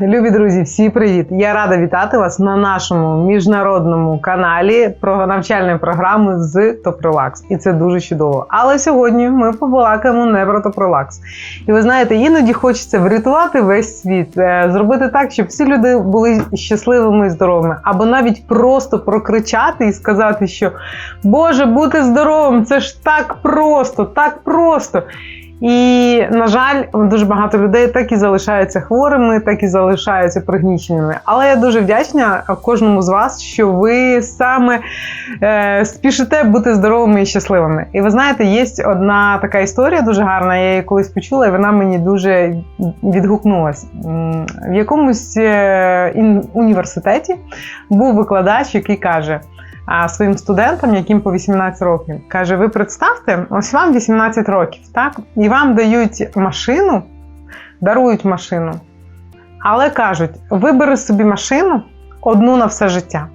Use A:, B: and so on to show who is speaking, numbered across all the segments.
A: Любі друзі, всі привіт! Я рада вітати вас на нашому міжнародному каналі про навчальної програми з Топролакс. І це дуже чудово. Але сьогодні ми побалакаємо не про Топролакс. І ви знаєте, іноді хочеться врятувати весь світ, е, зробити так, щоб всі люди були щасливими і здоровими, або навіть просто прокричати і сказати, що Боже, бути здоровим! Це ж так просто, так просто. І, на жаль, дуже багато людей так і залишаються хворими, так і залишаються пригніченими. Але я дуже вдячна кожному з вас, що ви саме е, спішите бути здоровими і щасливими. І ви знаєте, є одна така історія дуже гарна. Я її колись почула, і вона мені дуже відгукнулась. В якомусь е, університеті був викладач, який каже своїм студентам, яким по 18 років. Каже: ви представте, ось вам 18 років, так? І вам дають машину, дарують машину, але кажуть: вибери собі машину одну на все життя.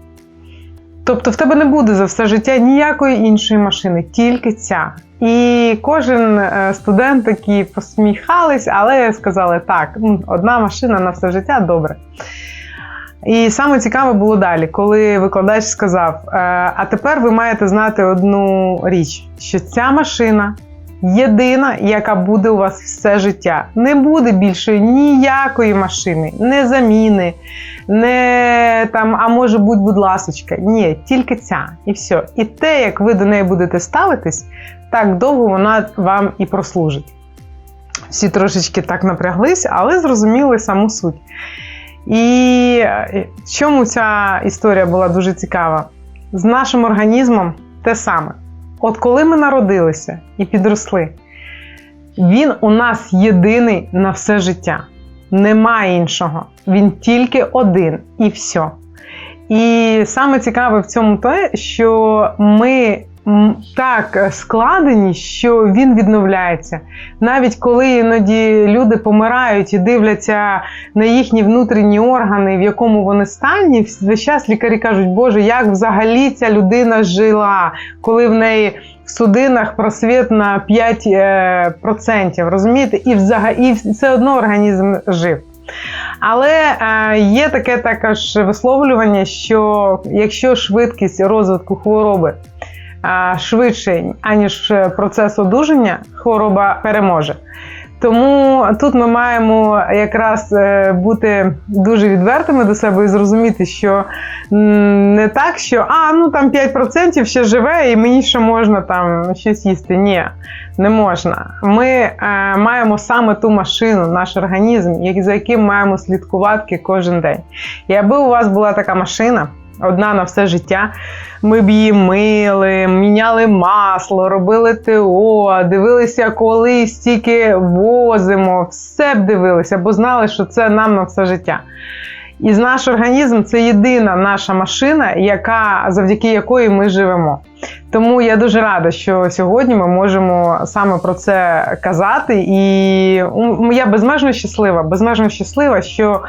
A: Тобто в тебе не буде за все життя ніякої іншої машини, тільки ця. І кожен е, студент такі посміхались, але сказали, так, одна машина на все життя добре. І саме цікаве було далі, коли викладач сказав: «Е, а тепер ви маєте знати одну річ, що ця машина єдина, яка буде у вас все життя. Не буде більше ніякої машини, не заміни, не там, а може бути, будь ласочка. Ні, тільки ця. І все. І те, як ви до неї будете ставитись, так довго вона вам і прослужить. Всі трошечки так напряглись, але зрозуміли саму суть. І е, в чому ця історія була дуже цікава? З нашим організмом те саме. От коли ми народилися і підросли, він у нас єдиний на все життя. Немає іншого. Він тільки один і все. І саме цікаве в цьому те, що ми так складені, що він відновляється. Навіть коли іноді люди помирають і дивляться на їхні внутрішні органи, в якому вони стані, весь час лікарі кажуть, Боже, як взагалі ця людина жила, коли в неї в судинах просвіт на 5%. Е, розумієте? І взагалі і все одно організм жив. Але е, є таке також висловлювання, що якщо швидкість розвитку хвороби швидше, аніж процес одужання, хвороба переможе. Тому тут ми маємо якраз е, бути дуже відвертими до себе і зрозуміти, що не так, що а, ну там 5% ще живе, і мені ще можна там щось їсти. Ні, не можна. Ми е, маємо саме ту машину, наш організм, за яким маємо слідкувати кожен день. І аби у вас була така машина одна на все життя. Ми б її мили, міняли масло, робили ТО, дивилися, коли стільки возимо, все б дивилися, бо знали, що це нам на все життя. І наш організм це єдина наша машина, яка завдяки якої ми живемо. Тому я дуже рада, що сьогодні ми можемо саме про це казати. І я безмежно щаслива, безмежно щаслива, що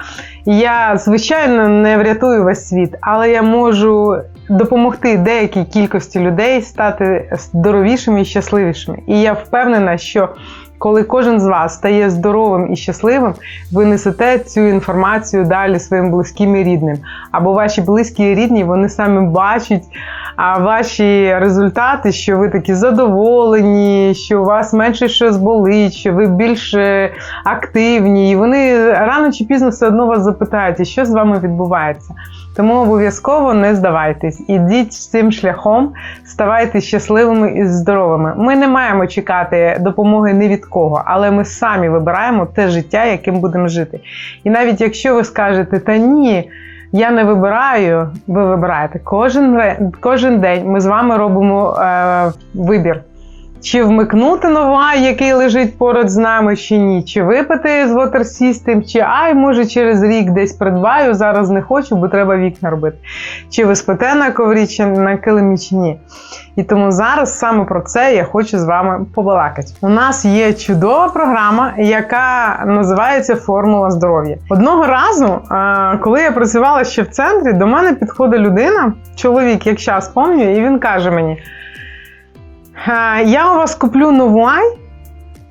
A: я звичайно не врятую весь світ, але я можу допомогти деякій кількості людей стати здоровішими і щасливішими. І я впевнена, що коли кожен з вас стає здоровим і щасливим, ви несете цю інформацію далі своїм близьким і рідним. Або ваші близькі і рідні вони самі бачать ваші результати, що ви такі задоволені, що у вас менше щось болить, що ви більш активні. І вони рано чи пізно все одно вас запитають, що з вами відбувається. Тому обов'язково не здавайтесь, ідіть цим шляхом, ставайте щасливими і здоровими. Ми не маємо чекати допомоги ні від кого, але ми самі вибираємо те життя, яким будемо жити. І навіть якщо ви скажете, та ні. Я не вибираю, ви вибираєте. Кожен кожен день ми з вами робимо е, вибір. Чи вмикнути новай, який лежить поруч з нами, чи ні, чи випити з Water System, чи ай, може, через рік десь придбаю, зараз не хочу, бо треба вікна робити. Чи ви спите на коврі, чи на килимі, чи ні. І тому зараз саме про це я хочу з вами побалакати. У нас є чудова програма, яка називається Формула здоров'я. Одного разу, коли я працювала ще в центрі, до мене підходить людина, чоловік, як час пам'ятаю, і він каже мені. Я у вас куплю нову ай,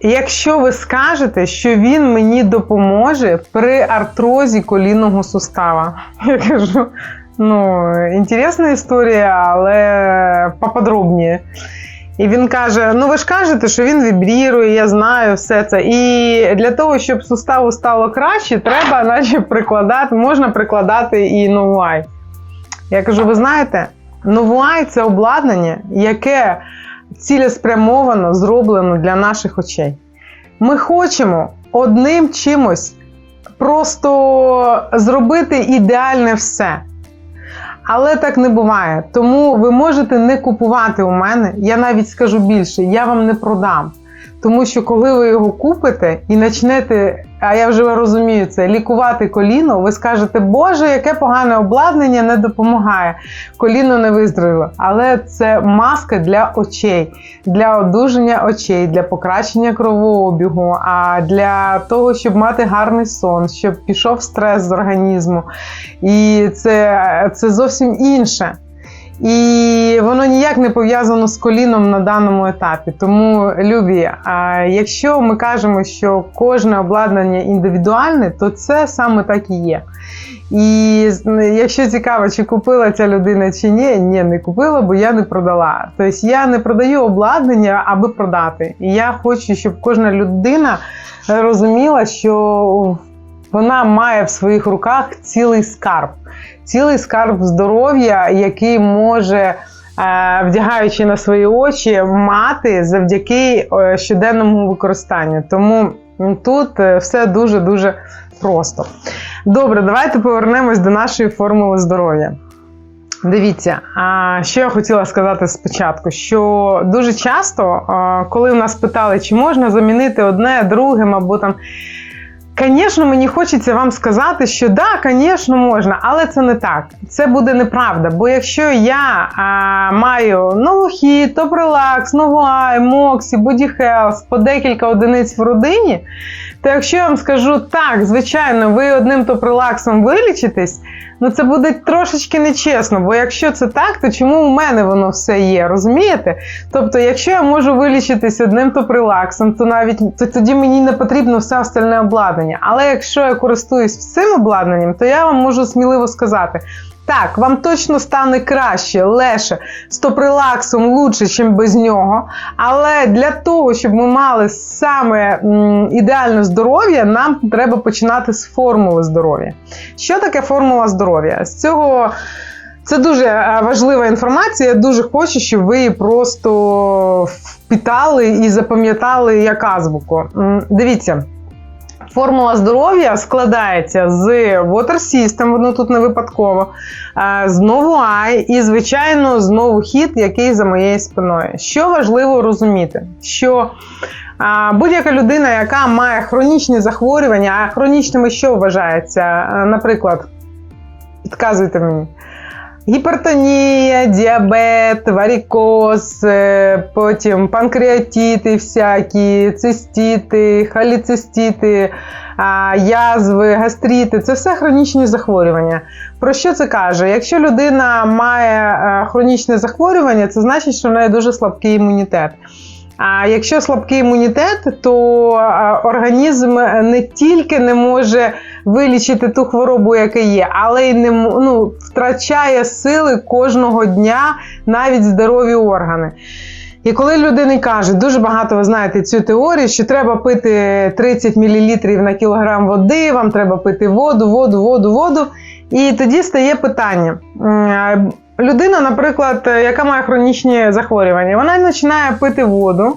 A: якщо ви скажете, що він мені допоможе при артрозі колінного сустава. Я кажу, ну, інтересна історія, але поподробніше. І він каже: Ну ви ж кажете, що він вібрірує, я знаю все це. І для того, щоб суставу стало краще, треба, наче прикладати, можна прикладати і новуай. Я кажу: ви знаєте, новуай це обладнання, яке цілеспрямовано зроблено для наших очей. Ми хочемо одним чимось просто зробити ідеальне все. Але так не буває. Тому ви можете не купувати у мене. Я навіть скажу більше, я вам не продам. Тому що коли ви його купите і почнете, а я вже розумію це, лікувати коліно, ви скажете, Боже, яке погане обладнання не допомагає. Коліно не виздоровіло. Але це маска для очей, для одужання очей, для покращення кровообігу, а для того, щоб мати гарний сон, щоб пішов стрес з організму. І це, це зовсім інше. І воно ніяк не пов'язано з коліном на даному етапі. Тому, любі, а якщо ми кажемо, що кожне обладнання індивідуальне, то це саме так і є. І якщо цікаво, чи купила ця людина чи ні, ні, не купила, бо я не продала. Тобто я не продаю обладнання, аби продати. І я хочу, щоб кожна людина розуміла, що вона має в своїх руках цілий скарб, цілий скарб здоров'я, який може, е, вдягаючи на свої очі, мати завдяки е, щоденному використанню. Тому тут е, все дуже дуже просто. Добре, давайте повернемось до нашої формули здоров'я. Дивіться, що я хотіла сказати спочатку: що дуже часто, коли в нас питали, чи можна замінити одне другим або там. Звісно, мені хочеться вам сказати, що да, звісно, можна, але це не так. Це буде неправда. Бо якщо я а, маю новохід, топрелакс, новуай, моксі, бодіхелс по декілька одиниць в родині, то якщо я вам скажу так, звичайно, ви одним топрелаксом вилічитесь, ну це буде трошечки нечесно. Бо якщо це так, то чому у мене воно все є? Розумієте? Тобто, якщо я можу вилічитись одним топрелаксом, то навіть то тоді мені не потрібно все остальне обладнання. Але якщо я користуюсь цим обладнанням, то я вам можу сміливо сказати. Так, вам точно стане краще, легше, з топрелаксом лучше, ніж без нього. Але для того, щоб ми мали саме ідеальне здоров'я, нам треба починати з формули здоров'я. Що таке формула здоров'я? З цього. Це дуже е, важлива інформація. Я дуже хочу, щоб ви її просто впітали і запам'ятали як азбуку. Дивіться. Формула здоров'я складається з Water System, воно тут не випадково, з Новуай і, звичайно, з Новохід, який за моєю спиною. Що важливо розуміти, що будь-яка людина, яка має хронічні захворювання, а хронічними що вважається? Наприклад, підказуйте мені. Гіпертонія, діабет, варікоз, е, потім панкреатити всякі, цистіти, халіцистіти, язви, гастріти це все хронічні захворювання. Про що це каже? Якщо людина має е, хронічне захворювання, це значить, що в неї дуже слабкий імунітет. А якщо слабкий імунітет, то організм не тільки не може вилічити ту хворобу, яка є, але й не ну, втрачає сили кожного дня навіть здорові органи. І коли людині кажуть, дуже багато ви знаєте цю теорію, що треба пити 30 мл на кілограм води, вам треба пити воду, воду, воду, воду. І тоді стає питання. Людина, наприклад, яка має хронічні захворювання, вона починає пити воду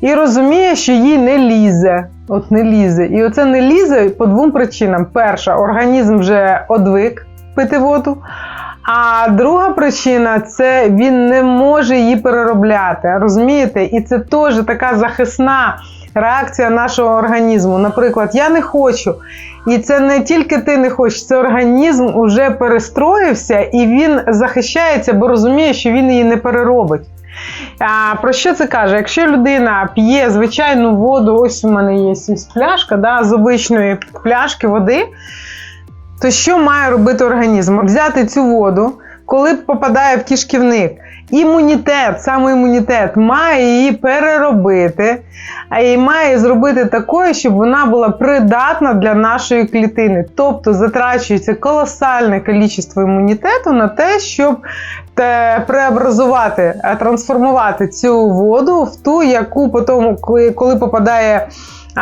A: і розуміє, що їй не лізе. От не лізе. І оце не лізе по двом причинам: перша, організм вже одвик пити воду. А друга причина це він не може її переробляти. Розумієте? І це теж така захисна реакція нашого організму. Наприклад, я не хочу. І це не тільки ти не хочеш, це організм вже перестроївся і він захищається, бо розуміє, що він її не переробить. А, Про що це каже? Якщо людина п'є звичайну воду, ось у мене є пляшка да, з обичної пляшки води, то що має робити організм? Взяти цю воду, коли попадає в кишківник, імунітет, саме імунітет має її переробити, а і має зробити такою, щоб вона була придатна для нашої клітини. Тобто затрачується колосальне кількість імунітету на те, щоб те, преобразувати, е, трансформувати цю воду в ту, яку потім, коли попадає.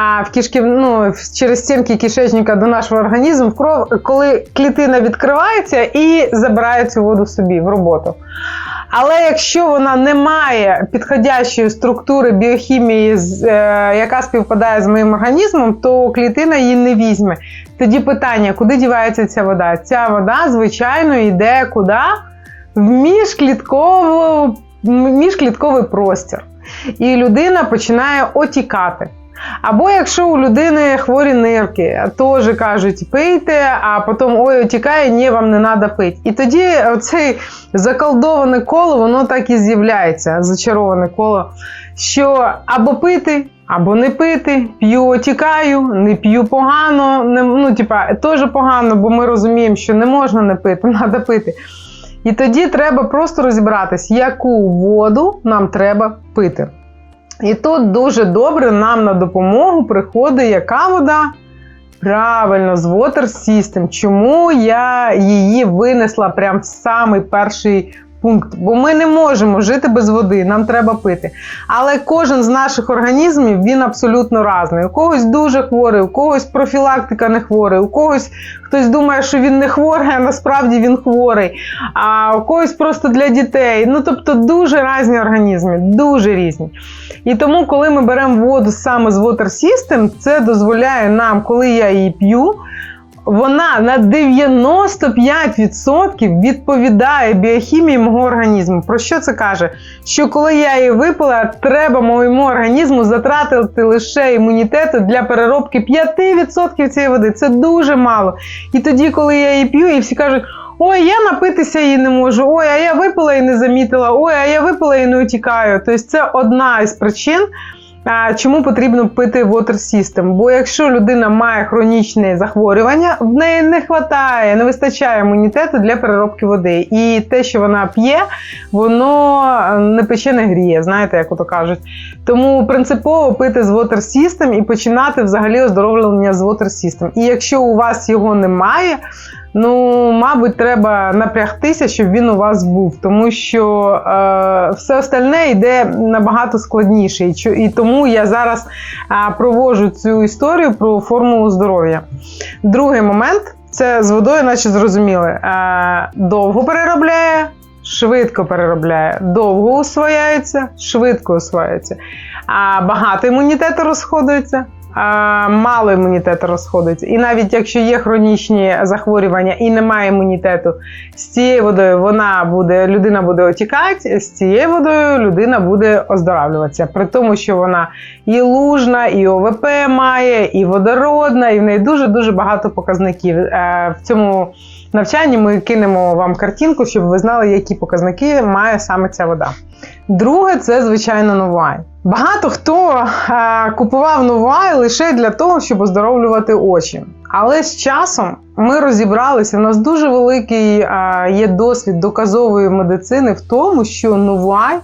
A: А в кишки, ну, через стінки кишечника до нашого організму, в кров, коли клітина відкривається і забирає цю воду собі в роботу. Але якщо вона не має підходящої структури біохімії, е, яка співпадає з моїм організмом, то клітина її не візьме. Тоді питання, куди дівається ця вода? Ця вода, звичайно, йде куди? В міжкліткову, в міжклітковий простір. І людина починає отікати. Або якщо у людини хворі нирки, теж кажуть, пийте, а потім ой, отікає, ні, вам не треба пити. І тоді оцей заколдоване коло, воно так і з'являється, зачароване коло, що або пити, або не пити, п'ю, отікаю, не п'ю погано, не, ну, типа, теж погано, бо ми розуміємо, що не можна не пити, треба пити. І тоді треба просто розібратись, яку воду нам треба пити. І тут дуже добре нам на допомогу приходить яка вода? Правильно, з Water System. Чому я її винесла прям в самий перший пункт? Бо ми не можемо жити без води, нам треба пити. Але кожен з наших організмів він абсолютно різний. У когось дуже хворий, у когось профілактика не хворий, у когось хтось думає, що він не хворий, а насправді він хворий. А у когось просто для дітей. Ну тобто дуже різні організми, дуже різні. І тому, коли ми беремо воду саме з Water System, це дозволяє нам, коли я її п'ю, вона на 95% відповідає біохімії мого організму. Про що це каже? Що коли я її випила, треба моєму організму затратити лише імунітету для переробки 5% цієї води. Це дуже мало. І тоді, коли я її п'ю, і всі кажуть. Ой, я напитися її не можу. Ой, а я випила і не замітила. Ой, а я випила і не утікаю. Тобто це одна із причин, чому потрібно пити Water System. Бо якщо людина має хронічне захворювання, в неї не вистачає, не вистачає імунітету для переробки води. І те, що вона п'є, воно е, не пече, не гріє, знаєте, як ото кажуть. Тому принципово пити з Water System і починати взагалі оздоровлення з Water System. І якщо у вас його немає, Ну, мабуть, треба напрягтися, щоб він у вас був, тому що е, все остальне йде набагато складніше. І, і тому я зараз е, проводжу цю історію про формулу здоров'я. Другий момент це з водою, наче зрозуміли. Е, довго переробляє, швидко переробляє, довго усвояється, швидко усвояється. А багато імунітету розходується. Мало імунітету розходиться. І навіть якщо є хронічні захворювання і немає імунітету, з цією водою вона буде, людина буде отікати, з цією водою людина буде оздоравлюватися. При тому, що вона і лужна, і ОВП має, і водородна, і в неї дуже-дуже багато показників. Е, В цьому навчанні ми кинемо вам картинку, щоб ви знали, які показники має саме ця вода. Друге, це звичайно новай. Багато хто е, купував новай лише для того, щоб оздоровлювати очі. Але з часом ми розібралися. У нас дуже великий е, є досвід доказової медицини в тому, що новай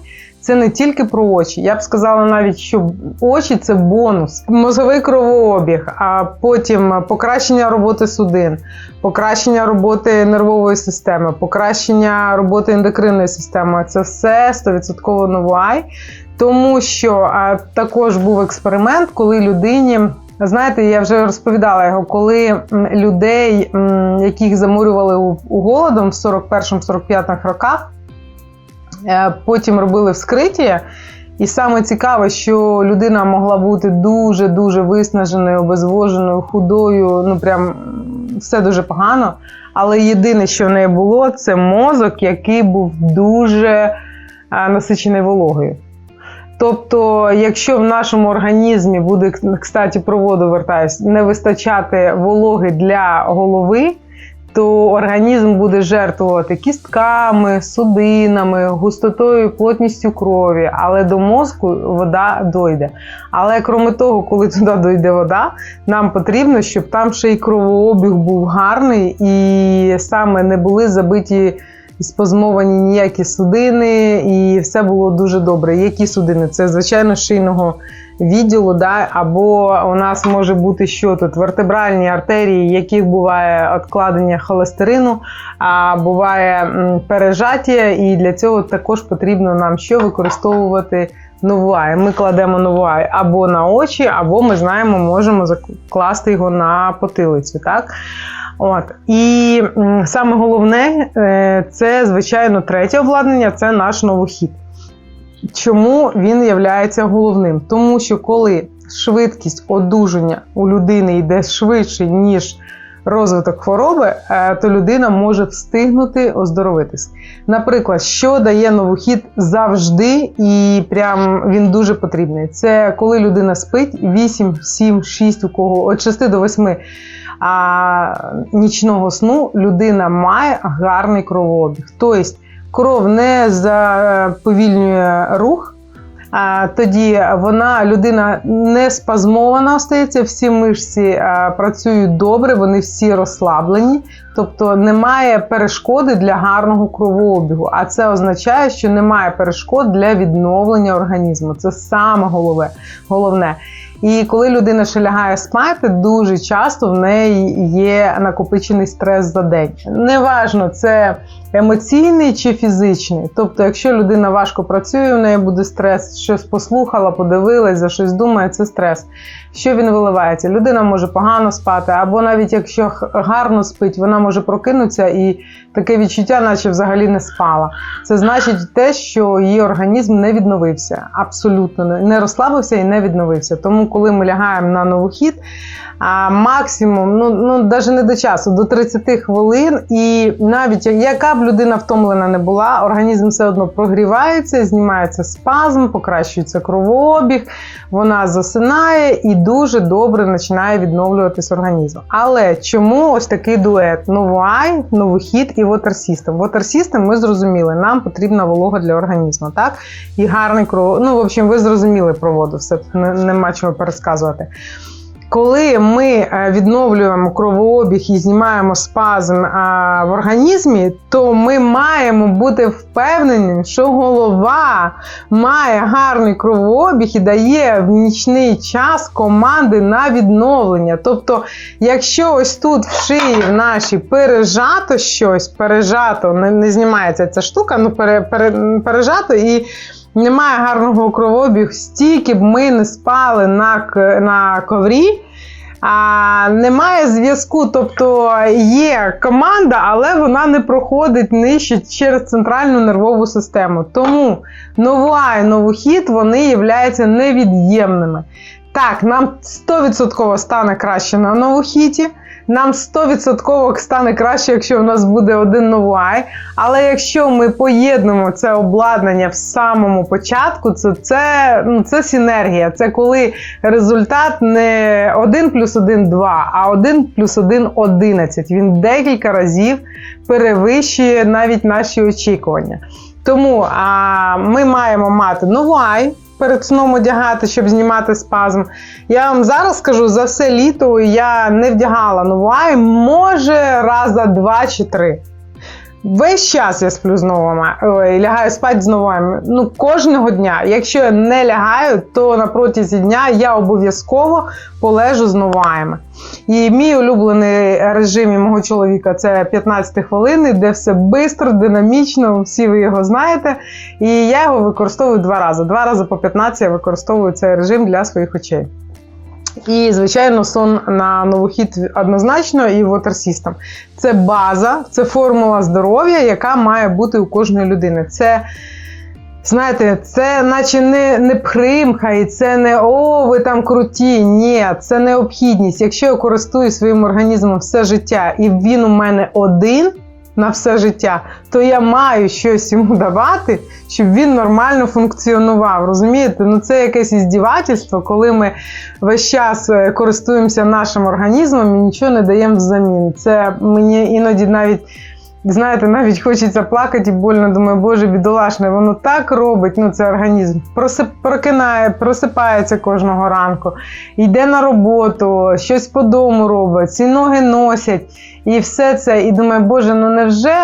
A: це не тільки про очі. Я б сказала навіть, що очі це бонус, мозговий кровообіг, а потім покращення роботи судин, покращення роботи нервової системи, покращення роботи ендокринної системи. Це все 100% новай. Тому що а, також був експеримент, коли людині. Знаєте, я вже розповідала його, коли людей, яких замурювали у, голодом в 41-45 роках, е, потім робили вскриття. І саме цікаве, що людина могла бути дуже дуже виснаженою, обезвоженою, худою, ну прям все дуже погано. Але єдине, що в неї було, це мозок, який був дуже е, насичений вологою. Тобто, якщо в нашому організмі буде, кстати, про воду вертаюсь, не вистачати вологи для голови, то організм буде жертвувати кістками, судинами, густотою, плотністю крові, але до мозку вода дойде. Але крім того, коли туди дойде вода, нам потрібно, щоб там ще й кровообіг був гарний і саме не були забиті спазмовані ніякі судини, і все було дуже добре. Які судини? Це, звичайно, шийного відділу, да? або у нас може бути що тут? Вертебральні артерії, яких буває відкладення холестерину, а буває пережаття, і для цього також потрібно нам що використовувати новуай. Ми кладемо новуай або на очі, або ми знаємо, можемо закласти його на потилицю. Так? От. І саме головне, е, це, звичайно, третє обладнання це наш новохід. Чому він є головним? Тому що коли швидкість одужання у людини йде швидше, ніж розвиток хвороби, е, то людина може встигнути оздоровитись. Наприклад, що дає новохід завжди, і прям він дуже потрібний. Це коли людина спить 8, 7, 6 у кого від 6 до 8 а, нічного сну людина має гарний кровообіг. Тобто кров не заповільнює рух. А тоді вона людина не спазмована остається, всі мишці працюють добре, вони всі розслаблені, тобто немає перешкоди для гарного кровообігу. А це означає, що немає перешкод для відновлення організму. Це саме головне. головне. І коли людина ще лягає спати, дуже часто в неї є накопичений стрес за день. Неважно, це емоційний чи фізичний. Тобто, якщо людина важко працює, у неї буде стрес, щось послухала, подивилась, за щось думає, це стрес. Що він виливається? Людина може погано спати, або навіть якщо гарно спить, вона може прокинутися і таке відчуття, наче взагалі не спала. Це значить те, що її організм не відновився, абсолютно не розслабився і не відновився. Тому, коли ми лягаємо на новохід, а максимум, ну ну навіть не до часу, до 30 хвилин, і навіть яка б людина втомлена не була, організм все одно прогрівається, знімається спазм, покращується кровообіг, вона засинає і дуже добре починає відновлюватись організм. Але чому ось такий дует? Новуай, новохід і Water System? Water System ми зрозуміли, нам потрібна волога для організму, так? І гарний кров. Ну, в общем, ви зрозуміли про воду, все нема чого пересказувати. Коли ми е, відновлюємо кровообіг і знімаємо спазм в організмі, то ми маємо бути впевнені, що голова має гарний кровообіг і дає в нічний час команди на відновлення. Тобто, якщо ось тут в шиї в нашій пережато щось, пережато, не, не знімається ця штука, ну пере, пере, пережато і немає гарного кровообігу, стільки б ми не спали на на коврі. А, Немає зв'язку, тобто є команда, але вона не проходить нижче через центральну нервову систему. Тому новуа і новохід вони являються невід'ємними. Так, нам 100% стане краще на новохіті. Нам 100% стане краще, якщо у нас буде один новуай. Але якщо ми поєднуємо це обладнання в самому початку, то це ну, це синергія. Це коли результат не 1 плюс 1 2, а 1 плюс 1 11. Він декілька разів перевищує навіть наші очікування. Тому а, ми маємо мати новуай перед сном одягати, щоб знімати спазм. Я вам зараз скажу, за все літо я не вдягала новуай, може раза два чи три. Весь час я сплю з новими, ой, лягаю спати з новими. Ну, кожного дня. Якщо я не лягаю, то на протязі дня я обов'язково полежу з новаями. І мій улюблений режим і мого чоловіка це 15 хвилини, де все швидко, динамічно, всі ви його знаєте. І я його використовую два рази. Два рази по 15 я використовую цей режим для своїх очей. І, звичайно, сон на новохід однозначно і System. Це база, це формула здоров'я, яка має бути у кожної людини. Це Знаєте, це наче не не примха, і це не о, ви там круті. Ні, це необхідність. Якщо я користуюсь своїм організмом все життя, і він у мене один на все життя, то я маю щось йому давати, щоб він нормально функціонував. Розумієте? Ну це якесь іздівательство, коли ми весь час е, користуємося нашим організмом і нічого не даємо взамін. Це мені іноді навіть. Знаєте, навіть хочеться плакати больно, думаю, боже, бідолашне, воно так робить, ну це організм. Просип, прокинає, просипається кожного ранку, йде на роботу, щось по дому робить, ці ноги носять і все це. І думаю, боже, ну невже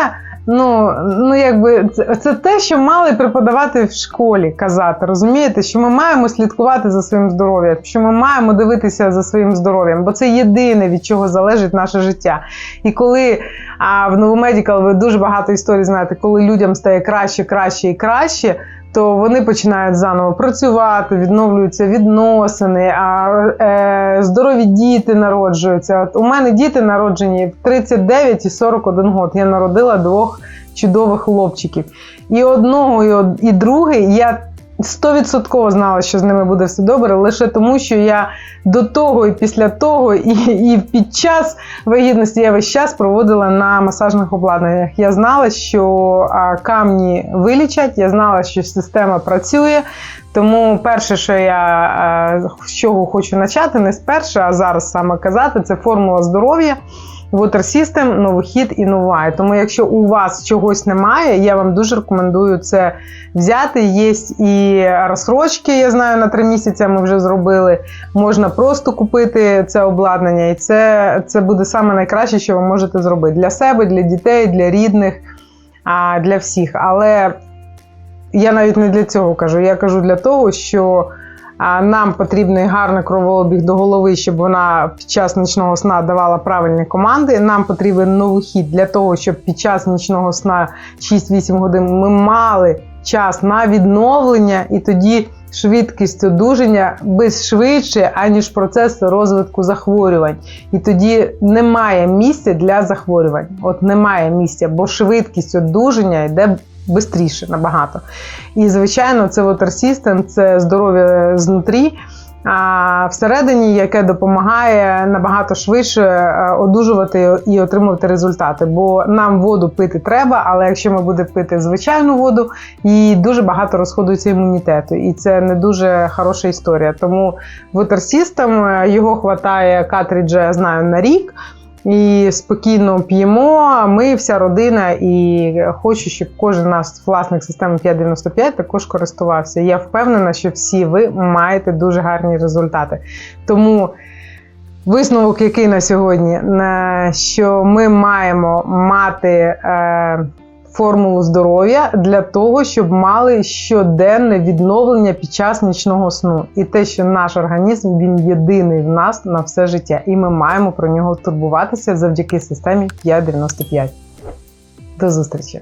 A: Ну, ну якби це, те, що мали преподавати в школі казати. Розумієте, що ми маємо слідкувати за своїм здоров'ям, що ми маємо дивитися за своїм здоров'ям, бо це єдине, від чого залежить наше життя. І коли а, в Новомедікал ви дуже багато історій знаєте, коли людям стає краще, краще і краще. То вони починають заново працювати, відновлюються відносини, а е, здорові діти народжуються. От у мене діти народжені в 39 і 41 год. Я народила двох чудових хлопчиків. І одного, і, од- і другий я стовідсотково знала, що з ними буде все добре, лише тому, що я до того і після того, і, і під час вагітності я весь час проводила на масажних обладнаннях. Я знала, що камні вилічать, я знала, що система працює. Тому перше, що я з чого хочу почати, не спершу, а зараз саме казати, це формула здоров'я. Water System, новохід і новай. Тому, якщо у вас чогось немає, я вам дуже рекомендую це взяти. Є і розсрочки, я знаю, на три місяці ми вже зробили. Можна просто купити це обладнання, і це, це буде саме найкраще, що ви можете зробити для себе, для дітей, для рідних, а, для всіх. Але я навіть не для цього кажу. Я кажу для того, що нам потрібний гарний кровообіг до голови, щоб вона під час нічного сна давала правильні команди. Нам потрібен новий хід для того, щоб під час нічного сна 6-8 годин ми мали час на відновлення, і тоді швидкість одужання без швидше, аніж процес розвитку захворювань. І тоді немає місця для захворювань. От немає місця, бо швидкість одужання йде швидше набагато. І, звичайно, це Water System, це здоров'я знутрі. А всередині, яке допомагає набагато швидше е, одужувати і отримувати результати. Бо нам воду пити треба, але якщо ми будемо пити звичайну воду, їй дуже багато розходується імунітету, і це не дуже хороша історія. Тому Water System, е, його хватає картриджа, я знаю, на рік. І спокійно п'ємо. Ми вся родина, і хочу, щоб кожен наш власник системи 595 також користувався. Я впевнена, що всі ви маєте дуже гарні результати. Тому висновок, який на сьогодні, е, що ми маємо мати. Формулу здоров'я для того, щоб мали щоденне відновлення під час нічного сну, і те, що наш організм він єдиний в нас на все життя, і ми маємо про нього турбуватися завдяки системі 595. До зустрічі!